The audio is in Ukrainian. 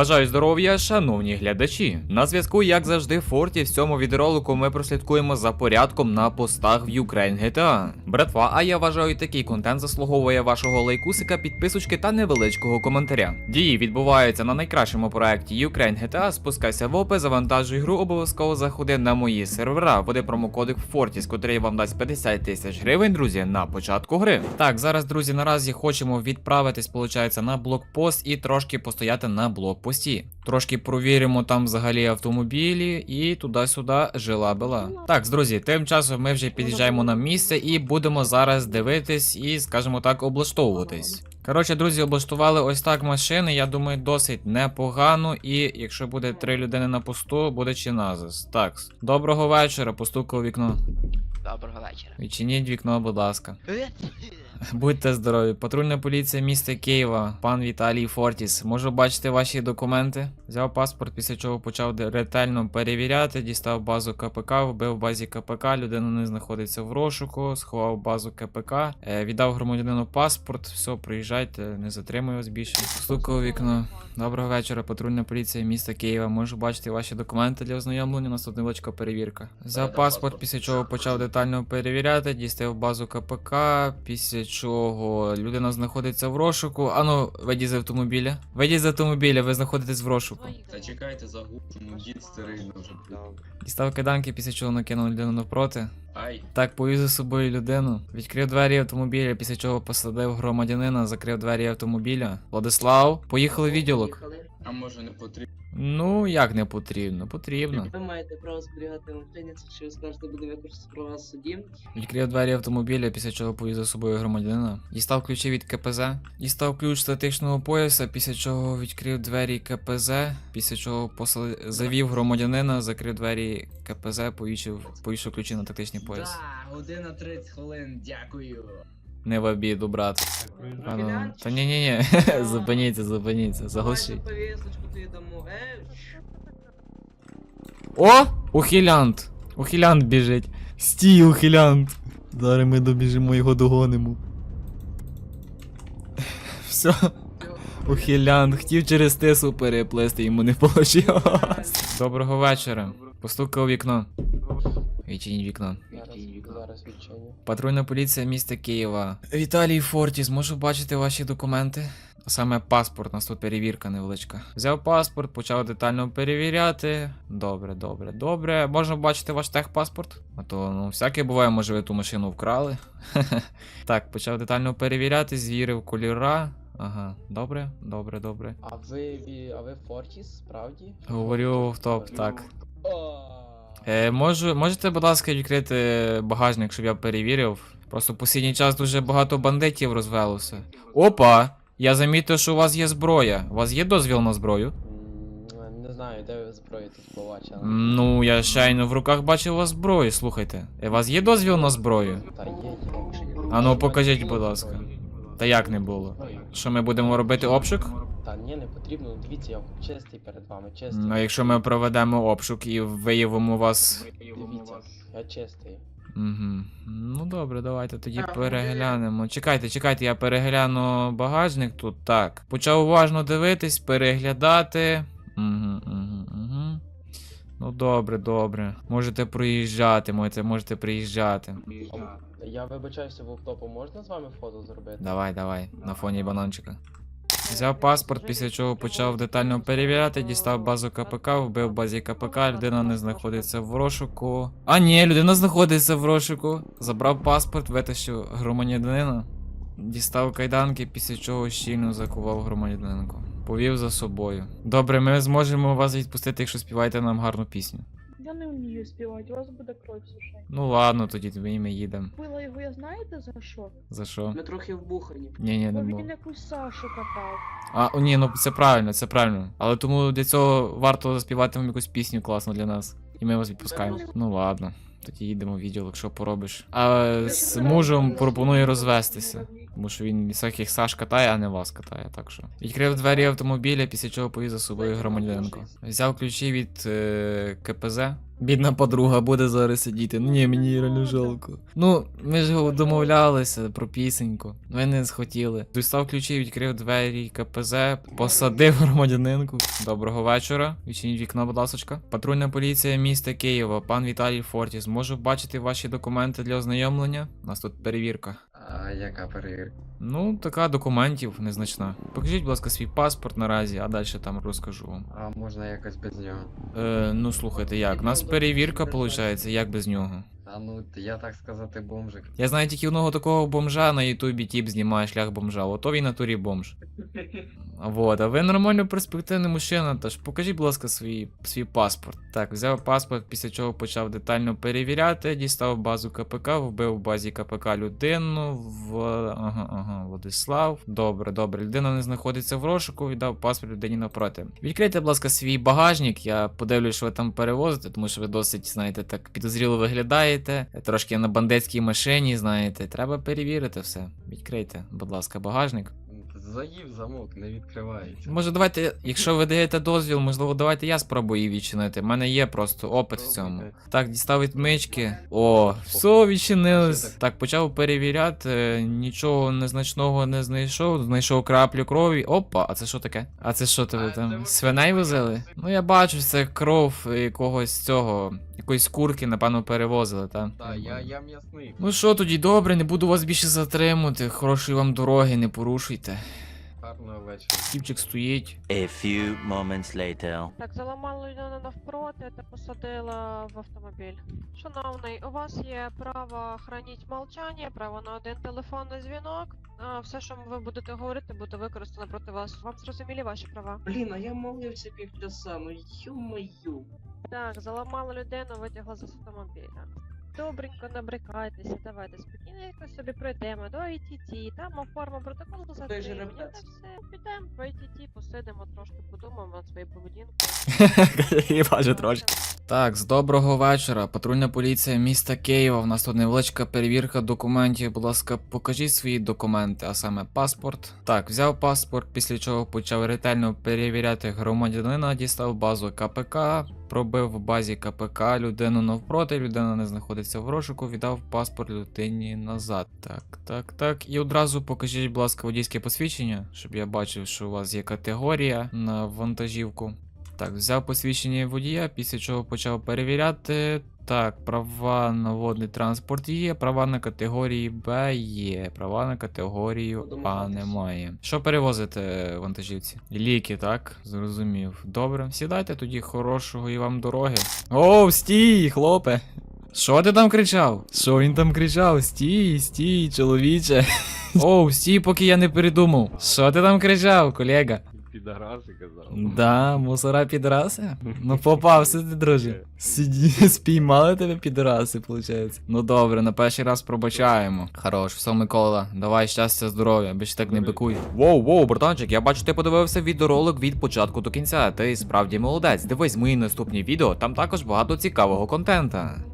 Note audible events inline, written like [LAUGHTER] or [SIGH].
Бажаю здоров'я, шановні глядачі. На зв'язку, як завжди, Форті. В цьому відеоролику ми прослідкуємо за порядком на постах в Ukraine GTA. Братва, а я вважаю, такий контент заслуговує вашого лайкусика, підписочки та невеличкого коментаря. Дії відбуваються на найкращому проекті Ukraine GTA. Спускайся в опис, завантажуй гру, обов'язково заходи на мої сервера. Вводи промокодик Fortis, котрий вам дасть 50 тисяч гривень, друзі, на початку гри. Так, зараз, друзі, наразі хочемо відправитись, получається, на блокпост і трошки постояти на блокпості. Трошки провіримо там взагалі автомобілі і туди-сюди жила била. Так, друзі, тим часом ми вже під'їжджаємо на місце і будемо зараз дивитись і, скажімо так, облаштовуватись. Коротше, друзі, облаштували ось так машини. Я думаю, досить непогано. І якщо буде три людини на посту, буде чи назис. Так, доброго вечора, постукав вікно. Доброго вечора. Відчиніть вікно, будь ласка. [LAUGHS] [LAUGHS] Будьте здорові. Патрульна поліція міста Києва, пан Віталій Фортіс. Можу бачити ваші документи. Взяв паспорт, після чого почав ретельно перевіряти, дістав базу КПК, вбив в базі КПК, людина не знаходиться в розшуку, сховав базу КПК, е, віддав громадянину паспорт. Все, приїжджайте, не затримую вас більше. Стукав вікно. Доброго вечора, патрульна поліція міста Києва. Можу бачити ваші документи для ознайомлення. У нас невеличка перевірка. Взяв паспорт, після чого почав детально перевіряти, дістав базу КПК, після чого людина знаходиться в розшуку. Ану, вийдіть з автомобіля. Вийдіть з автомобіля, ви знаходитесь в розшуку. Та чекайте за губку, дід старий вже. Дістав киданки, після чого накинув людину навпроти. Ай, Так, повіз за собою людину. Відкрив двері автомобіля, після чого посадив громадянина, закрив двері автомобіля. Владислав, поїхали в відділок. А може не потрібно? Ну, як не потрібно? Потрібно. Ви маєте право зберігати мовчання, це що ви скажете, буде використати про вас в суді. Відкрив двері автомобіля, після чого повіз за собою громадянина. Дістав ключі від КПЗ. Дістав ключ статичного пояса, після чого відкрив двері КПЗ, після чого посали... завів громадянина, закрив двері КПЗ, повішив, повішив ключі на тактичний пояс. Да, година 30 хвилин, дякую. Не в обіду, брат. А ну, Та ні, ні, ні, [LAUGHS] зупиніться, зупиніться, заглушіть. Давайте тобі дамо. Е, О! Ухилянт! Ухилянт біжить. Стій, ухилянт! Зараз ми добіжимо його догонимо. [LAUGHS] Все. Ухилянт, хотів через тису переплисти, йому не [LAUGHS] вийшло. Доброго вечора. Постукав у вікно. Відчиніть вікно. Зараз відчиню. Патрульна поліція міста Києва. Віталій Фортіс, можу бачити ваші документи? А Саме паспорт, у нас тут перевірка невеличка. Взяв паспорт, почав детально перевіряти. Добре, добре, добре. Можна бачити ваш техпаспорт? А то, ну, всяке буває, може ви ту машину вкрали. [LAUGHS] так, почав детально перевіряти, звірив кольора. Ага, добре, добре, добре. А ви, а ви Фортіс, справді? Говорю в топ, так. Е, можу, можете, будь ласка, відкрити багажник, щоб я перевірив. Просто в останній час дуже багато бандитів розвелося. Опа! Я замітив, що у вас є зброя. У вас є дозвіл на зброю? Не знаю, де ви зброю тут побачили. Ну, я щойно в руках бачив у вас зброю, слухайте. Е, У вас є дозвіл на зброю? Та є, є. А ну покажіть, будь ласка. Та як не було? Що ми будемо робити обшук? Та ні, не потрібно. Ну, Дивіться, я чистий перед вами, чистий. Ну, а якщо ми проведемо обшук і виявимо вас. Дивіться, я чистий. Угу. Ну добре, давайте тоді переглянемо. Чекайте, чекайте, я перегляну багажник тут. Так. Почав уважно дивитись, переглядати. Угу, угу, угу. Ну добре, добре. Можете проїжджати, можете, можете приїжджати. Я вибачаюся, в автопу можна з вами фото зробити? Давай, давай, на фоні бананчика. Взяв паспорт, після чого почав детально перевіряти, дістав базу КПК, вбив базі КПК, людина не знаходиться в розшуку. А ні, людина знаходиться в розшуку. Забрав паспорт, витащив громадянина, дістав кайданки, після чого щільно закував громадянинку. Повів за собою. Добре, ми зможемо вас відпустити, якщо співаєте нам гарну пісню. Я не вмію співати, у вас буде кров сушать. Ну ладно, тоді тобі ми їдемо. Била його, я знаєте за що? За що? Ми трохи вбухані. Ні, ні, не Бо було. він якусь Сашу катав. А, о, ні, ну це правильно, це правильно. Але тому для цього варто заспівати вам якусь пісню класну для нас. І ми вас відпускаємо. Ну ладно, тоді їдемо в відділ, якщо поробиш. А з мужем пропоную розвестися. Тому що він всяких Саш катає, а не вас катає, так що. Відкрив двері автомобіля, після чого повіз за собою громадянку. Взяв ключі від е, КПЗ, Бідна подруга буде зараз сидіти. Ну ні, мені реально жалко. Ну, ми ж домовлялися про пісеньку. Ви не схотіли. Достав ключі, відкрив двері КПЗ, посадив громадянинку. Доброго вечора. Відчиніть вікно, будь ласочка. Патрульна поліція міста Києва, пан Віталій Фортіс. Можу бачити ваші документи для ознайомлення? У нас тут перевірка. А яка перевірка? Ну, така документів незначна. Покажіть, будь ласка, свій паспорт наразі, а далі там розкажу вам. А можна якось без нього? Е, ну слухайте, як? У нас перевірка, виходить, як без нього. А ну, я так сказати, бомжик. Я знаю тільки одного такого бомжа на Ютубі тіп знімає шлях бомжа. Ото він на турі бомж. [LAUGHS] Вот, а ви нормально перспективний мужчина, тож покажіть, будь ласка, свій, свій паспорт. Так, взяв паспорт, після чого почав детально перевіряти, дістав базу КПК, вбив в базі КПК людину. В... Ага, ага, Владислав. Добре, добре. Людина не знаходиться в розшуку, віддав паспорт людині напроти. Відкрийте, будь ласка, свій багажник. Я подивлюсь, що ви там перевозите, тому що ви досить, знаєте, так підозріло виглядаєте. Трошки на бандитській машині, знаєте. Треба перевірити все. Відкрийте, будь ласка, багажник. Заїв замок, не відкривається. Може, давайте, якщо ви даєте дозвіл, можливо, давайте я спробую її відчинити. У мене є просто опит в цьому. Так, дістав відмички. О, все відчинилось. Так, почав перевіряти, нічого незначного не знайшов. Знайшов краплю крові. Опа, а це що таке? А це що А, тебе це там? ви- Свиней возили? Ну я бачу, це кров якогось цього. Якоїсь курки, напевно, перевозили, так? Та, я, я м'ясник. Ну що тоді, добре, не буду вас більше затримувати. Хорошої вам дороги, не порушуйте. Гарного вечора. Кіпчик стоїть. A few moments later. Так, заламала людину навпроти та посадила в автомобіль. Шановний, у вас є право хранити мовчання, право на один телефонний дзвінок. А все, що ви будете говорити, буде використано проти вас. Вам зрозумілі ваші права? Блін, а я молився півчаса, ну ю-мою. Так, заламала людину, витягла з автомобіля. Добренько набрикайтеся, давайте спокійно якось собі пройдемо до ITT, там оформимо протокол затримання, та жеребець. все, підемо в ITT, посидимо трошки, подумаємо над своєю поведінкою. [LAUGHS] Я бачу трошки. Так, з доброго вечора. Патрульна поліція міста Києва. У нас тут невеличка перевірка документів. Будь ласка, покажіть свої документи, а саме паспорт. Так, взяв паспорт, після чого почав ретельно перевіряти громадянина, дістав базу КПК, пробив в базі КПК людину навпроти, людина не знаходиться в розшуку, віддав паспорт людині назад. Так, так, так. І одразу покажіть, будь ласка, водійське посвідчення, щоб я бачив, що у вас є категорія на вантажівку. Так, взяв посвідчення водія, після чого почав перевіряти. Так, права на водний транспорт є, права на категорії Б є, права на категорію А немає. Що перевозите вантажівці? Ліки, так? Зрозумів. Добре, сідайте тоді хорошого і вам дороги. Оу, стій, хлопе! Що ти там кричав? Що він там кричав? Стій, стій, чоловіче. Оу, стій, поки я не передумав. Що ти там кричав, колега? Підараси казав. Да, мусора підраси? Ну попався ти, друже. Сиді, [LAUGHS] спіймали тебе підраси, виходить. Ну добре, на перший раз пробачаємо. Хорош, все, Микола, давай щастя, здоров'я, більше так не бикуй. Воу, воу, братанчик, я бачу, ти подивився відеоролик від початку до кінця. Ти справді молодець. Дивись мої наступні відео, там також багато цікавого контента.